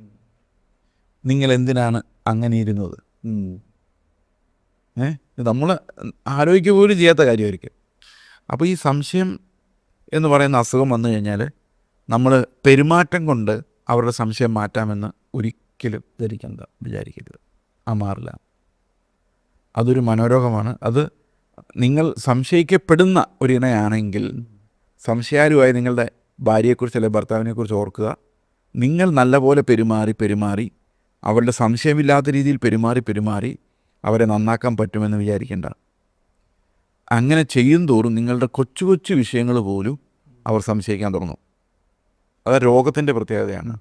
നിങ്ങൾ എന്തിനാണ് അങ്ങനെ ഇരുന്നത്? ഏ? നമ്മൾ ആലോചിക്കുക പോലും ചെയ്യാത്ത കാര്യമായിരിക്കും. അപ്പോൾ ഈ സംശയം എന്ന് പറയുന്ന അസുഖം വന്നു കഴിഞ്ഞാൽ നമ്മൾ പെരുമാറ്റം കൊണ്ട് അവരുടെ സംശയം മാറ്റാമെന്ന് ഒരിക്കലും ധരിക്കണ്ട വിചാരിക്കരുത്. ആ മാറില്ല. അതൊരു മനോരോഗമാണ്. അത് നിങ്ങൾ സംശയിക്കപ്പെടുന്ന ഒരു ഇണയാണെങ്കിൽ സംശയാരുമായി നിങ്ങളുടെ ഭാര്യയെക്കുറിച്ച് അല്ലെങ്കിൽ ഭർത്താവിനെക്കുറിച്ച് ഓർക്കുക. നിങ്ങൾ നല്ലപോലെ പെരുമാറി പെരുമാറി അവരുടെ സംശയമില്ലാത്ത രീതിയിൽ പെരുമാറി പെരുമാറി അവരെ നന്നാക്കാൻ പറ്റുമെന്ന് വിചാരിക്കേണ്ട. അങ്ങനെ ചെയ്യും തോറും നിങ്ങളുടെ കൊച്ചു കൊച്ചു വിഷയങ്ങൾ പോലും അവർ സംശയിക്കാൻ തുടങ്ങും. അത് രോഗത്തിന്റെ പ്രത്യേകതയാണ്.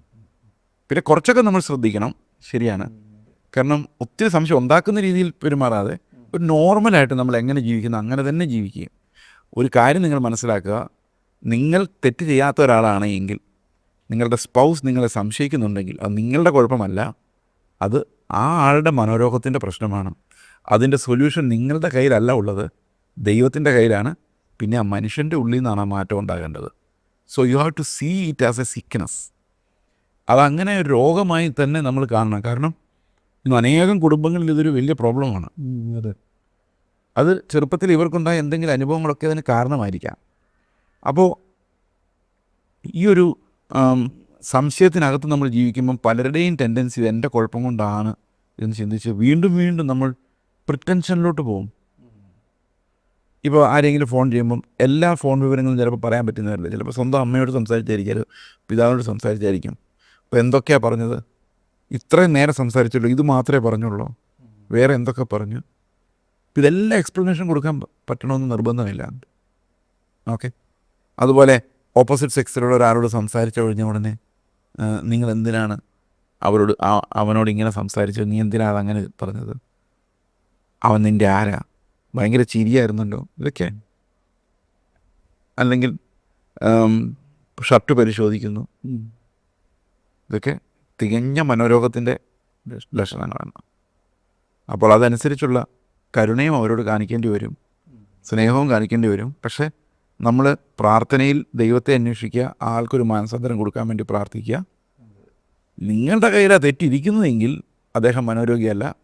പിന്നെ കുറച്ചൊക്കെ നമ്മൾ ശ്രദ്ധിക്കണം. ശരിയാണ്. കാരണം ഒത്തിരി സംശയം ഉണ്ടാക്കുന്ന രീതിയിൽ പെരുമാറാതെ ഒരു നോർമലായിട്ട് നമ്മൾ എങ്ങനെ ജീവിക്കുന്നു അങ്ങനെ തന്നെ ജീവിക്കുകയും. ഒരു കാര്യം നിങ്ങൾ മനസ്സിലാക്കുക. നിങ്ങൾ തെറ്റ് ചെയ്യാത്ത ഒരാളാണെങ്കിൽ നിങ്ങളുടെ സ്പൗസ് നിങ്ങളെ സംശയിക്കുന്നുണ്ടെങ്കിൽ അത് നിങ്ങളുടെ കുഴപ്പമല്ല. അത് ആ ആളുടെ മനോരോഗത്തിന്റെ പ്രശ്നമാണ്. അതിന്റെ സൊല്യൂഷൻ നിങ്ങളുടെ കയ്യിലല്ല ഉള്ളത്. ദൈവത്തിന്റെ കയ്യിലാണ്. പിന്നെ ആ മനുഷ്യന്റെ ഉള്ളിൽ നിന്നാണ് ആ മാറ്റം ഉണ്ടാകേണ്ടത്. So you have to see it as a sickness അതങ്ങനെ ഒരു രോഗമായി തന്നെ നമ്മൾ കാണണം. കാരണം ഇന്ന് അനേകം കുടുംബങ്ങളിൽ ഇതൊരു വലിയ പ്രോബ്ലമാണ്. അതെ. അത് ചെറുപ്പത്തിൽ ഇവർക്കുണ്ടായ എന്തെങ്കിലും അനുഭവങ്ങളൊക്കെ അതിന് കാരണമായിരിക്കാം. അപ്പോൾ ഈ ഒരു സംശയത്തിനകത്ത് നമ്മൾ ജീവിക്കുമ്പം പലരുടെയും ടെൻഡൻസി ഇത് എന്റെ കുഴപ്പം കൊണ്ടാണ് എന്ന് ചിന്തിച്ച് വീണ്ടും വീണ്ടും നമ്മൾ പ്രിറ്റൻഷനിലോട്ട് പോകും. ഇപ്പോൾ ആരെങ്കിലും ഫോൺ ചെയ്യുമ്പം എല്ലാ ഫോൺ വിവരങ്ങളും ചിലപ്പോൾ പറയാൻ പറ്റുന്നവരില്ല ചിലപ്പോൾ സ്വന്തം അമ്മയോട് സംസാരിച്ചായിരിക്കും പിതാവിനോട് സംസാരിച്ചായിരിക്കും. അപ്പോൾ എന്തൊക്കെയാണ് പറഞ്ഞത്? ഇത്രയും നേരം സംസാരിച്ചുള്ളൂ ഇത് മാത്രമേ പറഞ്ഞുള്ളൂ. വേറെ എന്തൊക്കെ പറഞ്ഞു? ഇതെല്ലാം എക്സ്പ്ലനേഷൻ കൊടുക്കാൻ പറ്റണമെന്ന് നിർബന്ധമില്ല. ഓക്കെ? അതുപോലെ ഓപ്പോസിറ്റ് സെക്സിലുള്ള ഒരാളോട് സംസാരിച്ച കഴിഞ്ഞ ഉടനെ നിങ്ങൾ എന്തിനാണ് അവരോട് ആ- അവനോട് ഇങ്ങനെ സംസാരിച്ചു നീ എന്തിനാണ് അതങ്ങനെ പറഞ്ഞത്? അവൻ നിന്റെ ആരാ? ഭയങ്കര ചിരിയായിരുന്നല്ലോ ഇതൊക്കെ. അല്ലെങ്കിൽ ഷർട്ട് പരിശോധിക്കുന്നു. ഇതൊക്കെ തികഞ്ഞ മനോരോഗത്തിന്റെ ലക്ഷണങ്ങളാണ്. അപ്പോൾ അതനുസരിച്ചുള്ള കരുണയും അവരോട് കാണിക്കേണ്ടി വരും. സ്നേഹവും കാണിക്കേണ്ടി വരും. പക്ഷേ നമ്മൾ പ്രാർത്ഥനയിൽ ദൈവത്തെ അന്വേഷിക്കുക ആൾക്കൊരു മാനസാന്തരം കൊടുക്കാൻ വേണ്ടി പ്രാർത്ഥിക്കുക. നിങ്ങളുടെ കയ്യിലാണ് തെറ്റിരിക്കുന്നതെങ്കിൽ അദ്ദേഹം മനോരോഗിയല്ല.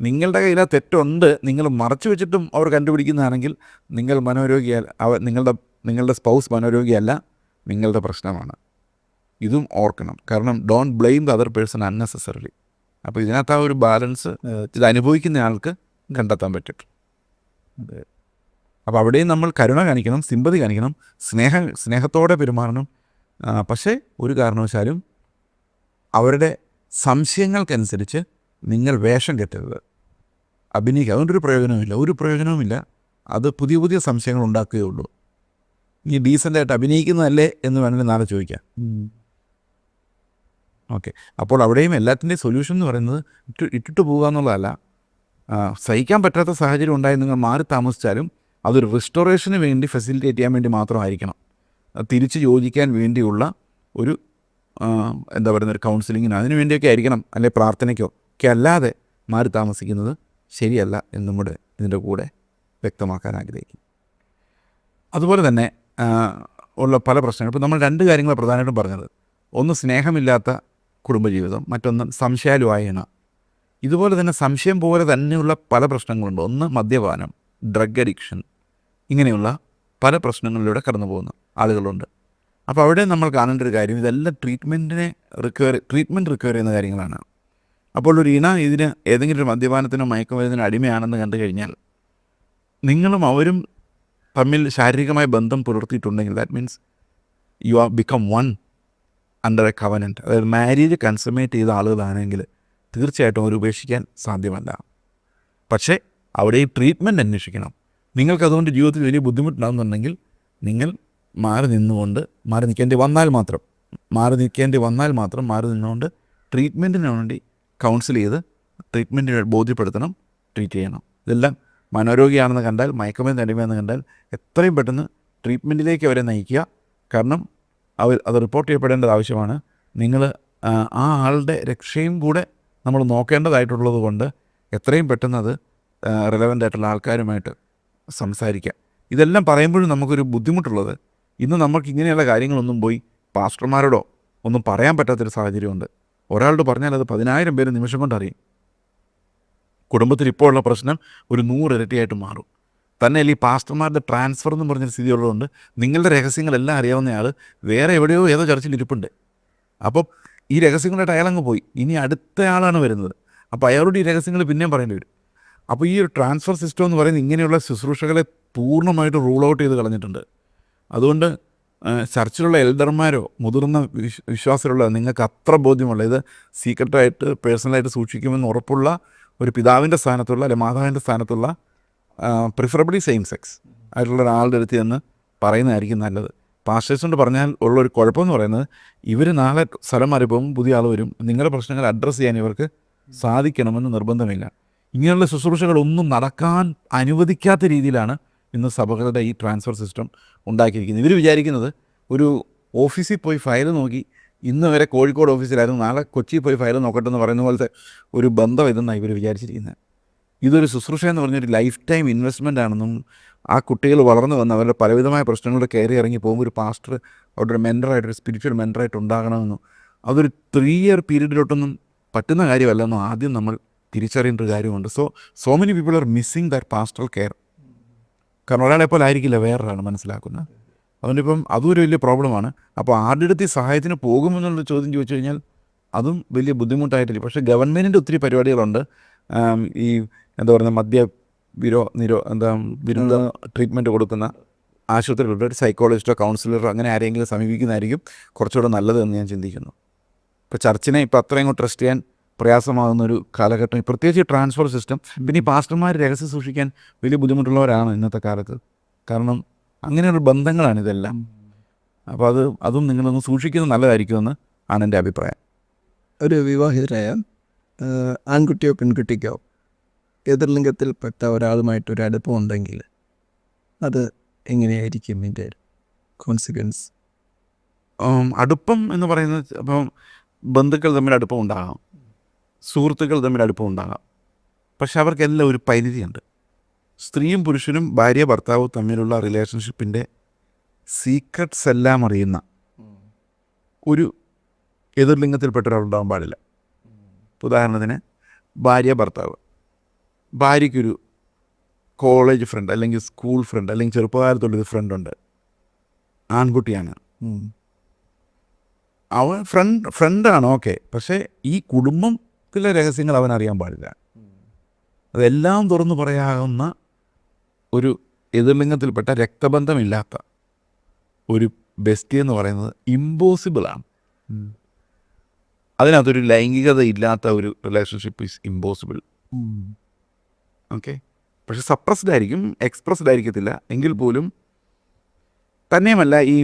നിങ്ങളുടെ കയ്യിൽ ആ തെറ്റുണ്ട് നിങ്ങൾ മറച്ചു വെച്ചിട്ടും അവർ കണ്ടുപിടിക്കുന്നതാണെങ്കിൽ നിങ്ങൾ മനോരോഗിയല്ല അവ നിങ്ങളുടെ നിങ്ങളുടെ സ്പൗസ് മനോരോഗിയല്ല നിങ്ങളുടെ പ്രശ്നമാണ്. ഇതും ഓർക്കണം. കാരണം don't blame the other person unnecessarily അപ്പോൾ ഇതിനകത്ത് ആ ഒരു ബാലൻസ് ഇത് അനുഭവിക്കുന്ന ആൾക്ക് കണ്ടെത്താൻ പറ്റും. അപ്പോൾ അവിടെയും നമ്മൾ കരുണ കാണിക്കണം സിമ്പതി കാണിക്കണം സ്നേഹ സ്നേഹത്തോടെ പെരുമാറണം. പക്ഷേ ഒരു കാരണവശാലും അവരുടെ സംശയങ്ങൾക്കനുസരിച്ച് നിങ്ങൾ വേഷം കെട്ടരുത്. അഭിനയിക്കുക അതുകൊണ്ടൊരു പ്രയോജനവുമില്ല. ഒരു പ്രയോജനവുമില്ല. അത് പുതിയ പുതിയ സംശയങ്ങൾ ഉണ്ടാക്കുകയുള്ളൂ നീ ഡീസന്റായിട്ട് അഭിനയിക്കുന്നതല്ലേ എന്ന് വേണമെങ്കിൽ നാളെ ചോദിക്കാം. ഓക്കെ. അപ്പോൾ അവിടെയും എല്ലാത്തിന്റെയും സൊല്യൂഷൻ എന്ന് പറയുന്നത് ഇട്ട് ഇട്ടിട്ട് പോകുക എന്നുള്ളതല്ല. സഹിക്കാൻ പറ്റാത്ത സാഹചര്യം ഉണ്ടായി നിങ്ങൾ മാറി താമസിച്ചാലും അതൊരു റിസ്റ്റോറേഷന് വേണ്ടി ഫെസിലിറ്റേറ്റ് ചെയ്യാൻ വേണ്ടി മാത്രമായിരിക്കണം. തിരിച്ച് യോജിക്കാൻ വേണ്ടിയുള്ള ഒരു എന്താ പറയുന്ന ഒരു കൗൺസിലിങ്ങിന് അതിനു വേണ്ടിയൊക്കെ ആയിരിക്കണം. അല്ലെങ്കിൽ പ്രാർത്ഥനയ്ക്കോ ഒക്കെ അല്ലാതെ മാറി താമസിക്കുന്നത് ശരിയല്ല എന്നും കൂടെ ഇതിന്റെ കൂടെ വ്യക്തമാക്കാൻ ആഗ്രഹിക്കും അതുപോലെ തന്നെ ഉള്ള പല പ്രശ്നങ്ങൾ. ഇപ്പോൾ നമ്മൾ രണ്ട് കാര്യങ്ങൾ പ്രധാനമായിട്ടും പറഞ്ഞത്. ഒന്ന് സ്നേഹമില്ലാത്ത കുടുംബജീവിതം മറ്റൊന്ന് സംശയാലുവായന ഇതുപോലെ തന്നെ സംശയം പോലെ തന്നെയുള്ള പല പ്രശ്നങ്ങളുണ്ട്. ഒന്ന് മദ്യപാനം. ഡ്രഗ് അഡിക്ഷൻ ഇങ്ങനെയുള്ള പല പ്രശ്നങ്ങളിലൂടെ കടന്നു പോകുന്ന ആളുകളുണ്ട്. അപ്പോൾ അവിടെ നമ്മൾ കാണേണ്ട ഒരു കാര്യം ഇതെല്ലാം ട്രീറ്റ്മെന്റിനെ റിക്കവർ ട്രീറ്റ്മെന്റ് റിക്കവർ ചെയ്യുന്ന കാര്യങ്ങളാണ്. അപ്പോൾ ഒരു ഇണ ഇതിന് ഏതെങ്കിലും ഒരു മദ്യപാനത്തിനോ മയക്കുമരുന്നിനോ അടിമയാണെന്ന് കണ്ടു കഴിഞ്ഞാൽ നിങ്ങളും അവരും തമ്മിൽ ശാരീരികമായ ബന്ധം പുലർത്തിയിട്ടുണ്ടെങ്കിൽ that means you are become one under a covenant അതായത് മാരേജ് കൺസമേറ്റ് ചെയ്ത ആളുകളാണെങ്കിൽ തീർച്ചയായിട്ടും അവർ ഉപേക്ഷിക്കാൻ സാധ്യമല്ല. പക്ഷേ അവിടെ ട്രീറ്റ്മെന്റ് അന്വേഷിക്കണം. നിങ്ങൾക്ക് അതുകൊണ്ട് ജീവിതത്തിൽ വലിയ ബുദ്ധിമുട്ടുണ്ടാകുന്നുണ്ടെങ്കിൽ നിങ്ങൾ മാറി നിന്നുകൊണ്ട് മാറി നിൽക്കേണ്ടി വന്നാൽ മാത്രം മാറി നിൽക്കേണ്ടി വന്നാൽ മാത്രം മാറി നിന്നുകൊണ്ട് ട്രീറ്റ്മെന്റിന് വേണ്ടി കൗൺസിൽ ചെയ്ത് ട്രീറ്റ്മെന്റിന് ബോധ്യപ്പെടുത്തണം ട്രീറ്റ് ചെയ്യണം. ഇതെല്ലാം മനോരോഗിയാണെന്ന് കണ്ടാൽ മയക്കമരുന്ന് അടിമയെന്ന് കണ്ടാൽ എത്രയും പെട്ടെന്ന് ട്രീറ്റ്മെന്റിലേക്ക് അവരെ നയിക്കുക. കാരണം അവർ അത് റിപ്പോർട്ട് ചെയ്യപ്പെടേണ്ടത് ആവശ്യമാണ്. നിങ്ങൾ ആ ആളുടെ രക്ഷയും കൂടെ നമ്മൾ നോക്കേണ്ടതായിട്ടുള്ളത് കൊണ്ട് എത്രയും പെട്ടെന്ന് അത് റിലവന്റ് ആയിട്ടുള്ള ആൾക്കാരുമായിട്ട് സംസാരിക്കുക ഇതെല്ലാം പറയുമ്പോഴും നമുക്കൊരു ബുദ്ധിമുട്ടുള്ളത് ഇന്ന് നമുക്ക് ഇങ്ങനെയുള്ള കാര്യങ്ങളൊന്നും പോയി പാസ്റ്റർമാരോടോ ഒന്നും പറയാൻ പറ്റാത്തൊരു സാഹചര്യമുണ്ട്. ഒരാളോട് പറഞ്ഞാൽ അത് പതിനായിരം പേര് നിമിഷം കൊണ്ട് അറിയും. കുടുംബത്തിൽ ഇപ്പോൾ ഉള്ള പ്രശ്നം ഒരു നൂറ് ഇരട്ടിയായിട്ട് മാറും. തന്നെ ഈ പാസ്റ്റർമാരുടെ ട്രാൻസ്ഫർ എന്ന് പറഞ്ഞൊരു സ്ഥിതി ഉള്ളതുകൊണ്ട് നിങ്ങളുടെ രഹസ്യങ്ങളെല്ലാം അറിയാവുന്നയാൾ വേറെ എവിടെയോ ഏതോ ചർച്ചയിൽ ഇരിപ്പുണ്ട്. അപ്പം ഈ രഹസ്യങ്ങളുടെ അയാളങ്ങ് പോയി. ഇനി അടുത്ത ആളാണ് വരുന്നത്. അപ്പോൾ അയാളോട് ഈ രഹസ്യങ്ങൾ പിന്നെയും പറയേണ്ടി വരും. അപ്പോൾ ഈ ഒരു ട്രാൻസ്ഫർ സിസ്റ്റം എന്ന് പറയുന്നത് ഇങ്ങനെയുള്ള ശുശ്രൂഷകളെ പൂർണമായിട്ട് റൂൾ ഔട്ട് ചെയ്ത് കളഞ്ഞിട്ടുണ്ട്. അതുകൊണ്ട് ചർച്ചിലുള്ള എൽഡർമാരോ മുതിർന്ന വിശ് വിശ്വാസമുള്ള നിങ്ങൾക്ക് അത്ര ബോധ്യമുള്ള ഇത് സീക്രട്ടായിട്ട് പേഴ്സണലായിട്ട് സൂക്ഷിക്കുമെന്ന് ഉറപ്പുള്ള ഒരു പിതാവിന്റെ സ്ഥാനത്തുള്ള അല്ലെങ്കിൽ മാതാവിന്റെ സ്ഥാനത്തുള്ള പ്രിഫറബിളി സെയിം സെക്സ് ആയിട്ടുള്ള ഒരാളുടെ അടുത്ത് എന്ന് പറയുന്നതായിരിക്കും നല്ലത്. പാസ്റ്റേഴ്സ് കൊണ്ട് പറഞ്ഞാൽ ഉള്ള ഒരു കുഴപ്പമെന്ന് പറയുന്നത് ഇവർ നാളെ സ്ഥലം മാറിപ്പോകും പുതിയ ആൾ വരും നിങ്ങളുടെ പ്രശ്നങ്ങൾ അഡ്രസ്സ് ചെയ്യാൻ ഇവർക്ക് സാധിക്കണമെന്ന് നിർബന്ധമില്ല. ഇങ്ങനെയുള്ള ശുശ്രൂഷകളൊന്നും നടക്കാൻ അനുവദിക്കാത്ത രീതിയിലാണ് ഇന്ന് സഭകളുടെ ഈ ട്രാൻസ്ഫർ സിസ്റ്റം ഉണ്ടാക്കിയിരിക്കുന്നത്. ഇവർ വിചാരിക്കുന്നത് ഒരു ഓഫീസിൽ പോയി ഫയൽ നോക്കി ഇന്ന് വരെ കോഴിക്കോട് ഓഫീസിലായിരുന്നു നാളെ കൊച്ചിയിൽ പോയി ഫയൽ നോക്കട്ടെ എന്ന് പറയുന്ന പോലത്തെ ഒരു ബന്ധം ഇതെന്നാണ് ഇവർ വിചാരിച്ചിരിക്കുന്നത്. ഇതൊരു ശുശ്രൂഷ എന്ന് പറഞ്ഞൊരു ലൈഫ് ടൈം ഇൻവെസ്റ്റ്മെന്റ് ആണെന്നും ആ കുട്ടികൾ വളർന്നു വന്ന് അവരുടെ പലവിധമായ പ്രശ്നങ്ങളുടെ കയറി ഇറങ്ങി പോകുമ്പോൾ ഒരു പാസ്റ്റർ അവിടെ ഒരു മെന്ററായിട്ട് ഒരു സ്പിരിച്വൽ മെന്ററായിട്ട് ഉണ്ടാകണമെന്നും അതൊരു ത്രീ ഇയർ പീരീഡിലോട്ടൊന്നും പറ്റുന്ന കാര്യമല്ലെന്നും ആദ്യം നമ്മൾ തിരിച്ചറിയേണ്ട ഒരു കാര്യമുണ്ട്. So so many people are missing that pastoral care കാരണം ഒരാളെ പോലെ ആയിരിക്കില്ല വേറൊരാൾ മനസ്സിലാക്കുന്നത്. അതുകൊണ്ടിപ്പം അതും ഒരു വലിയ പ്രോബ്ലമാണ്. അപ്പോൾ ആരുടെ അടുത്ത് ഈ സഹായത്തിന് പോകുമെന്നുള്ള ചോദ്യം ചോദിച്ചു കഴിഞ്ഞാൽ അതും വലിയ ബുദ്ധിമുട്ടായിട്ടില്ല. പക്ഷേ ഗവൺമെന്റിന്റെ ഒത്തിരി പരിപാടികളുണ്ട്. ഈ എന്താ പറയുക മദ്യ വിരോ നിരോ എന്താ വിരുദ്ധ ട്രീറ്റ്മെന്റ് കൊടുക്കുന്ന ആശുപത്രികളുണ്ട് ഒരു സൈക്കോളജിസ്റ്റോ കൗൺസിലറോ അങ്ങനെ ആരെങ്കിലും സമീപിക്കുന്നതായിരിക്കും കുറച്ചുകൂടെ നല്ലതെന്ന് ഞാൻ ചിന്തിക്കുന്നു. ഇപ്പോൾ ചർച്ചിനെ ഇപ്പോൾ അത്രയും ട്രസ്റ്റ് ചെയ്യാൻ പ്രയാസമാകുന്ന ഒരു കാലഘട്ടം പ്രത്യേകിച്ച് ട്രാൻസ്ഫർ സിസ്റ്റം പിന്നെ ഈ പാസ്റ്റർമാർ രഹസ്യം സൂക്ഷിക്കാൻ വലിയ ബുദ്ധിമുട്ടുള്ളവരാണ് ഇന്നത്തെ കാലത്ത്. കാരണം അങ്ങനെയുള്ള ബന്ധങ്ങളാണ് ഇതെല്ലാം. അപ്പോൾ അത് അതും നിങ്ങളൊന്ന് സൂക്ഷിക്കുന്നത് നല്ലതായിരിക്കുമെന്ന് ആണ് എന്റെ അഭിപ്രായം. ഒരു വിവാഹിതരായ ആൺകുട്ടിയോ പെൺകുട്ടിക്കോ എതിർലിംഗത്തിൽപ്പെട്ട ഒരാളുമായിട്ട് ഒരു അടുപ്പം ഉണ്ടെങ്കിൽ അത് എങ്ങനെയായിരിക്കും ഇതിന്റെ കോൺസിക്വൻസ് അടുപ്പം എന്ന് പറയുന്നത് അപ്പം ബന്ധുക്കൾ തമ്മിൽ അടുപ്പം ഉണ്ടാകാം. സുഹൃത്തുക്കൾ തമ്മിൽ അടുപ്പം ഉണ്ടാകാം. പക്ഷെ അവർക്കെല്ലാം ഒരു പരിധിയുണ്ട്. സ്ത്രീയും പുരുഷനും ഭാര്യ ഭർത്താവും തമ്മിലുള്ള റിലേഷൻഷിപ്പിന്റെ സീക്രട്സ് എല്ലാം അറിയുന്ന ഒരു എതിർലിംഗത്തിൽപ്പെട്ട ഒരാളുണ്ടാകാൻ പാടില്ല. ഉദാഹരണത്തിന് ഭാര്യ ഭർത്താവ്. ഭാര്യയ്ക്കൊരു കോളേജ് ഫ്രണ്ട് അല്ലെങ്കിൽ സ്കൂൾ ഫ്രണ്ട് അല്ലെങ്കിൽ ചെറുപ്പകാലത്തുള്ളൊരു ഫ്രണ്ടുണ്ട് ആൺകുട്ടിയാണ്. അവൻ ഫ്രണ്ട് ഫ്രണ്ടാണ് ഓക്കെ പക്ഷേ ഈ കുടുംബത്തിലെ രഹസ്യങ്ങൾ അവൻ അറിയാൻ പാടില്ല. അതെല്ലാം തുറന്നു പറയാവുന്ന ഒരു എതിർലിംഗത്തിൽപ്പെട്ട രക്തബന്ധമില്ലാത്ത ഒരു ബെസ്റ്റി എന്ന് പറയുന്നത് ഇമ്പോസിബിളാണ് അതിനകത്തൊരു ലൈംഗികത ഇല്ലാത്ത ഒരു റിലേഷൻഷിപ്പ് ഈസ് ഇമ്പോസിബിൾ ഓക്കെ പക്ഷെ സപ്രസ്ഡ് ആയിരിക്കും എക്സ്പ്രസ്ഡ് ആയിരിക്കത്തില്ല. എങ്കിൽ പോലും തന്നെയുമല്ല ഈ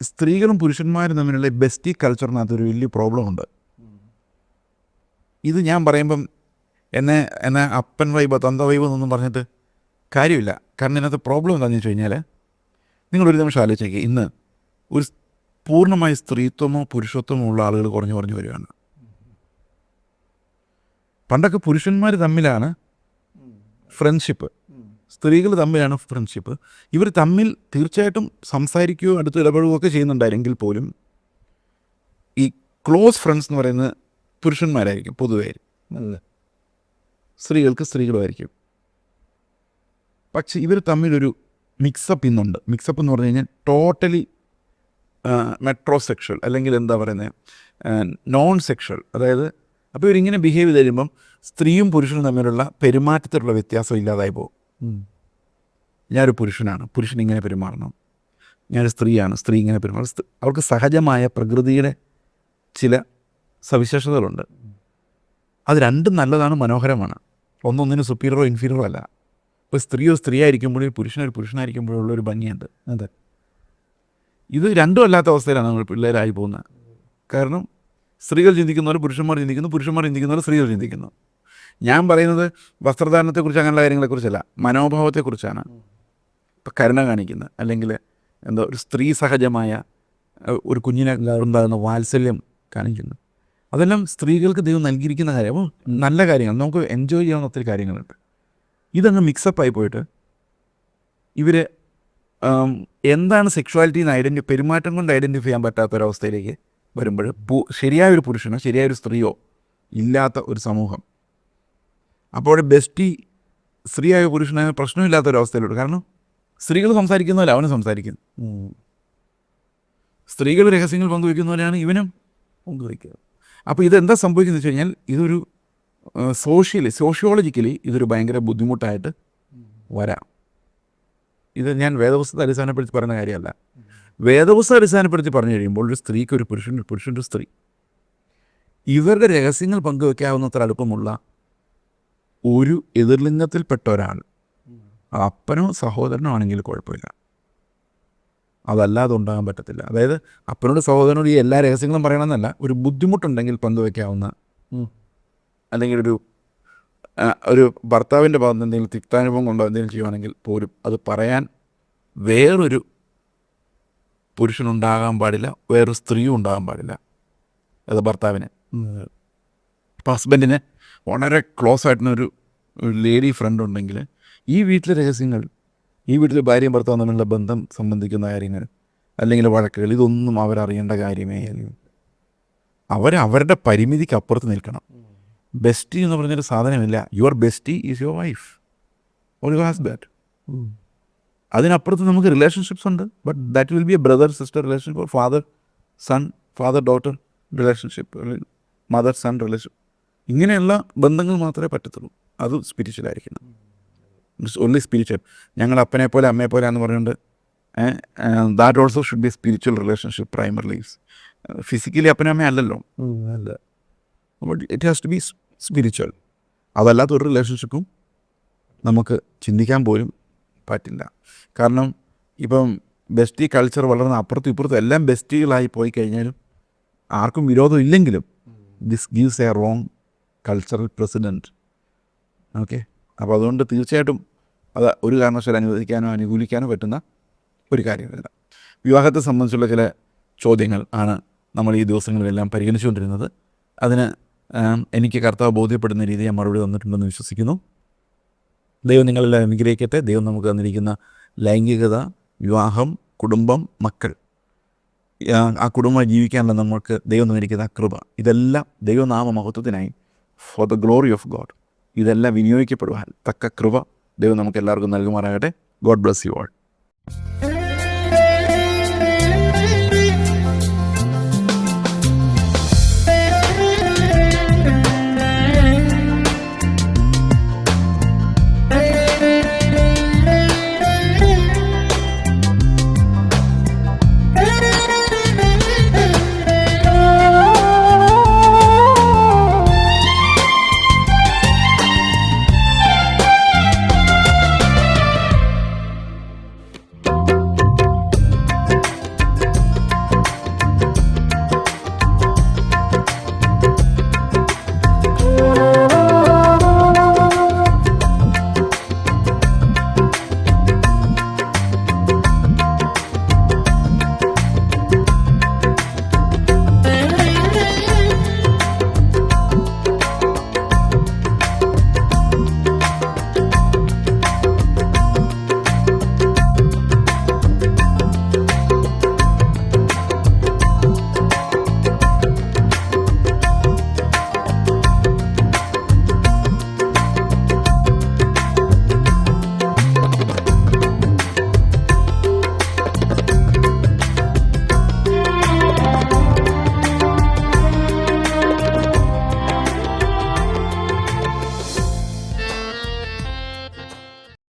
സ്ത്രീകളും പുരുഷന്മാരും തമ്മിലുള്ള ബെസ്റ്റി കൾച്ചറിനകത്ത് ഒരു വലിയ പ്രോബ്ലം ഉണ്ട്. ഇത് ഞാൻ പറയുമ്പം എന്നെ എന്നെ അപ്പൻ വൈബ് തന്ത വൈബ് എന്നൊന്നും പറഞ്ഞിട്ട് കാര്യമില്ല. കാരണം ഇതിനകത്ത് പ്രോബ്ലം എന്താണെന്ന് വെച്ച് കഴിഞ്ഞാൽ നിങ്ങളൊരു നിമിഷം ആലോചിച്ചേക്ക്. ഇന്ന് ഒരു പൂർണമായ സ്ത്രീത്വമോ പുരുഷത്വമോ ഉള്ള ആളുകൾ കുറഞ്ഞു കുറഞ്ഞു വരികയാണ്. പണ്ടൊക്കെ പുരുഷന്മാർ തമ്മിലാണ് ഫ്രണ്ട്ഷിപ്പ് സ്ത്രീകൾ തമ്മിലാണ് ഫ്രണ്ട്ഷിപ്പ് ഇവർ തമ്മിൽ തീർച്ചയായിട്ടും സംസാരിക്കുകയോ അടുത്ത് ഇടപെടുകയോ ഒക്കെ ചെയ്യുന്നുണ്ടായിരുന്നെങ്കിൽ പോലും ഈ ക്ലോസ് ഫ്രണ്ട്സ് എന്ന് പറയുന്നത് പുരുഷന്മാരായിരിക്കും പൊതുവേ. അല്ല സ്ത്രീകൾക്ക് സ്ത്രീകളുമായിരിക്കും. പക്ഷെ ഇവർ തമ്മിലൊരു മിക്സപ്പ് ഇന്നുണ്ട്. മിക്സപ്പ് എന്ന് പറഞ്ഞു കഴിഞ്ഞാൽ ടോട്ടലി മെട്രോസെക്ഷൽ അല്ലെങ്കിൽ എന്താ പറയുന്നത് നോൺ സെക്ഷൽ അതായത് അപ്പോൾ ഇവരിങ്ങനെ ബിഹേവ് ചെയ്ത് കഴിയുമ്പം സ്ത്രീയും പുരുഷനും തമ്മിലുള്ള പെരുമാറ്റത്തിലുള്ള വ്യത്യാസം ഇല്ലാതായി പോകും. ഞാനൊരു പുരുഷനാണ്. പുരുഷൻ ഇങ്ങനെ പെരുമാറണം. ഞാനൊരു സ്ത്രീയാണ്. സ്ത്രീ ഇങ്ങനെ പെരുമാറണം. അവർക്ക് സഹജമായ പ്രകൃതിയുടെ ചില സവിശേഷതകളുണ്ട്. അത് രണ്ടും നല്ലതാണ് മനോഹരമാണ്. ഒന്നൊന്നിന് സുപ്പീരിയറോ ഇൻഫീരിയറോ അല്ല. ഇപ്പോൾ സ്ത്രീയോ സ്ത്രീ ആയിരിക്കുമ്പോഴും പുരുഷനൊരു പുരുഷനായിരിക്കുമ്പോഴും ഉള്ളൊരു ഭംഗിയുണ്ട്. അതെ. ഇത് രണ്ടും അല്ലാത്ത അവസ്ഥയിലാണ് നമ്മൾ പിള്ളേരായി പോകുന്നത്. കാരണം സ്ത്രീകൾ ചിന്തിക്കുന്ന പോലെ പുരുഷന്മാർ ചിന്തിക്കുന്നു പുരുഷന്മാർ ചിന്തിക്കുന്ന പോലെ സ്ത്രീകൾ ചിന്തിക്കുന്നു. ഞാൻ പറയുന്നത് വസ്ത്രധാരണത്തെക്കുറിച്ച് അങ്ങനെയുള്ള കാര്യങ്ങളെക്കുറിച്ചല്ല മനോഭാവത്തെക്കുറിച്ചാണ്. ഇപ്പം കരുണ കാണിക്കുന്നത് അല്ലെങ്കിൽ എന്താ ഒരു സ്ത്രീ സഹജമായ ഒരു കുഞ്ഞിനെ ഉണ്ടാകുന്ന വാത്സല്യം കാണിക്കുന്നു. അതെല്ലാം സ്ത്രീകൾക്ക് ദൈവം നൽകിയിരിക്കുന്ന കാര്യം. അപ്പോൾ നല്ല കാര്യങ്ങൾ. നമുക്ക് എൻജോയ് ചെയ്യാവുന്ന ഒത്തിരി കാര്യങ്ങളുണ്ട്. ഇതങ്ങ് മിക്സപ്പ് ആയി പോയിട്ട് ഇവർ എന്താണ് സെക്ഷുവാലിറ്റി എന്ന് ഐഡന്റി പെരുമാറ്റം കൊണ്ട് ഐഡന്റിഫൈ ചെയ്യാൻ പറ്റാത്ത ഒരവസ്ഥയിലേക്ക് വരുമ്പോൾ ശരിയായ ഒരു പുരുഷനോ ശരിയായ ഒരു സ്ത്രീയോ ഇല്ലാത്ത ഒരു സമൂഹം. അപ്പോൾ ബെസ്റ്റി സ്ത്രീയായ പുരുഷനായ പ്രശ്നമില്ലാത്തൊരവസ്ഥയിലോട്ട്. കാരണം സ്ത്രീകൾ സംസാരിക്കുന്ന പോലെ അവനും സംസാരിക്കുന്നു. സ്ത്രീകൾ രഹസ്യങ്ങൾ പങ്കുവയ്ക്കുന്ന പോലെയാണ് ഇവനും പങ്കുവയ്ക്കുക അപ്പോൾ ഇതെന്താ സംഭവിക്കുന്നത് വെച്ച് കഴിഞ്ഞാൽ ഇതൊരു സോഷ്യലി സോഷ്യോളജിക്കലി ഇതൊരു ഭയങ്കര ബുദ്ധിമുട്ടായിട്ട് വരാം. ഇത് ഞാൻ വേദപുസ്തകത്തെ അടിസ്ഥാനപ്പെടുത്തി പറയുന്ന കാര്യമല്ല. വേദപുസ്തകം അടിസ്ഥാനപ്പെടുത്തി പറഞ്ഞു കഴിയുമ്പോൾ ഒരു സ്ത്രീക്ക് ഒരു പുരുഷൻ ഒരു സ്ത്രീ. ഇവരുടെ രഹസ്യങ്ങൾ പങ്കുവെക്കാവുന്നത്ര അടുപ്പമുള്ള ഒരു എതിർലിംഗത്തിൽപ്പെട്ട ഒരാൾ അപ്പനോ സഹോദരനോ ആണെങ്കിൽ കുഴപ്പമില്ല. അതല്ലാതെ ഉണ്ടാകാൻ പറ്റത്തില്ല. അതായത് അപ്പനോട് സഹോദരനോട് ഈ എല്ലാ രഹസ്യങ്ങളും പറയണമെന്നല്ല ഒരു ബുദ്ധിമുട്ടുണ്ടെങ്കിൽ പങ്കുവെക്കാവുന്ന അല്ലെങ്കിൽ ഒരു ഒരു ഭർത്താവിന്റെ ഭാഗത്ത് എന്തെങ്കിലും തിക്താനുഭവം കൊണ്ടോ എന്തെങ്കിലും ചെയ്യുവാണെങ്കിൽ പോലും അത് പറയാൻ വേറൊരു പുരുഷനുണ്ടാകാൻ പാടില്ല വേറൊരു സ്ത്രീയും ഉണ്ടാകാൻ പാടില്ല. അത് ഭർത്താവിന്. ഇപ്പോൾ ഹസ്ബൻഡിന് വളരെ ക്ലോസ് ആയിട്ടുള്ള ഒരു ലേഡി ഫ്രണ്ട് ഉണ്ടെങ്കിൽ ഈ വീട്ടിലെ രഹസ്യങ്ങൾ ഈ വീട്ടിൽ ഭാര്യയും ഭർത്താവും തമ്മിലുള്ള ബന്ധം സംബന്ധിക്കുന്ന കാര്യങ്ങൾ അല്ലെങ്കിൽ വഴക്കുകൾ ഇതൊന്നും അവരറിയേണ്ട കാര്യമേ അല്ല. അവർ അവരുടെ പരിമിതിക്ക് അപ്പുറത്ത് നിൽക്കണം. ബെസ്റ്റി എന്ന് പറഞ്ഞൊരു സാധനമില്ല. Your bestie is your wife or your husband അതിനപ്പുറത്ത് നമുക്ക് റിലേഷൻഷിപ്സ് ഉണ്ട്. But that will be a brother sister relationship or father son father daughter relationship mother son relation ഇങ്ങനെയുള്ള ബന്ധങ്ങൾ മാത്രമേ പറ്റത്തുള്ളൂ. അത് സ്പിരിച്വൽ ആയിരിക്കണം. ഓൺലി സ്പിരിച്വൽ ഞങ്ങൾ അപ്പനെ പോലെ അമ്മയെ പോലെ എന്ന് പറഞ്ഞുകൊണ്ട് that also should be spiritual relationship primarily physically അപ്പനമ്മ അല്ലല്ലോ. അല്ല. It has to be spiritual അതല്ലാത്ത ഒരു റിലേഷൻഷിപ്പും നമുക്ക് ചിന്തിക്കാൻ പോലും പറ്റില്ല. കാരണം ഇപ്പം ബെസ്റ്റി കൾച്ചർ വളർന്ന അപ്പുറത്തും ഇപ്പുറത്തും എല്ലാം ബെസ്റ്റികളായി പോയി കഴിഞ്ഞാലും ആർക്കും വിരോധം ഇല്ലെങ്കിലും this gives a wrong cultural precedent okay അപ്പോൾ അതുകൊണ്ട് തീർച്ചയായിട്ടും അത് ഒരു കാരണവശാലും അനുവദിക്കാനോ അനുകൂലിക്കാനോ പറ്റുന്ന ഒരു കാര്യമല്ല വിവാഹത്തെ സംബന്ധിച്ചുള്ള ചില ചോദ്യങ്ങൾ ആണ് നമ്മൾ ഈ ദിവസങ്ങളിലെല്ലാം പരിഗണിച്ചുകൊണ്ടിരുന്നത്. അതിന് എനിക്ക് കർത്താവ് ബോധ്യപ്പെടുന്ന രീതി ഞാൻ മറുപടി തന്നിട്ടുണ്ടെന്ന് വിശ്വസിക്കുന്നു. ദൈവം നിങ്ങളെല്ലാം അനുഗ്രഹിക്കട്ടെ. ദൈവം നമുക്ക് തന്നിരിക്കുന്ന ലൈംഗികത വിവാഹം കുടുംബം മക്കൾ. ആ, കുടുംബം ജീവിക്കാനുള്ള നമ്മൾക്ക് ദൈവം തന്നിരിക്കുന്ന കൃപ. ഇതെല്ലാം ദൈവനാമ മഹത്വത്തിനായി for the glory of God ഇതെല്ലാം വിനിയോഗിക്കപ്പെടുവാൻ തക്ക കൃപ ദൈവം നമുക്ക് എല്ലാവർക്കും നൽകുമാറാകട്ടെ. God bless you all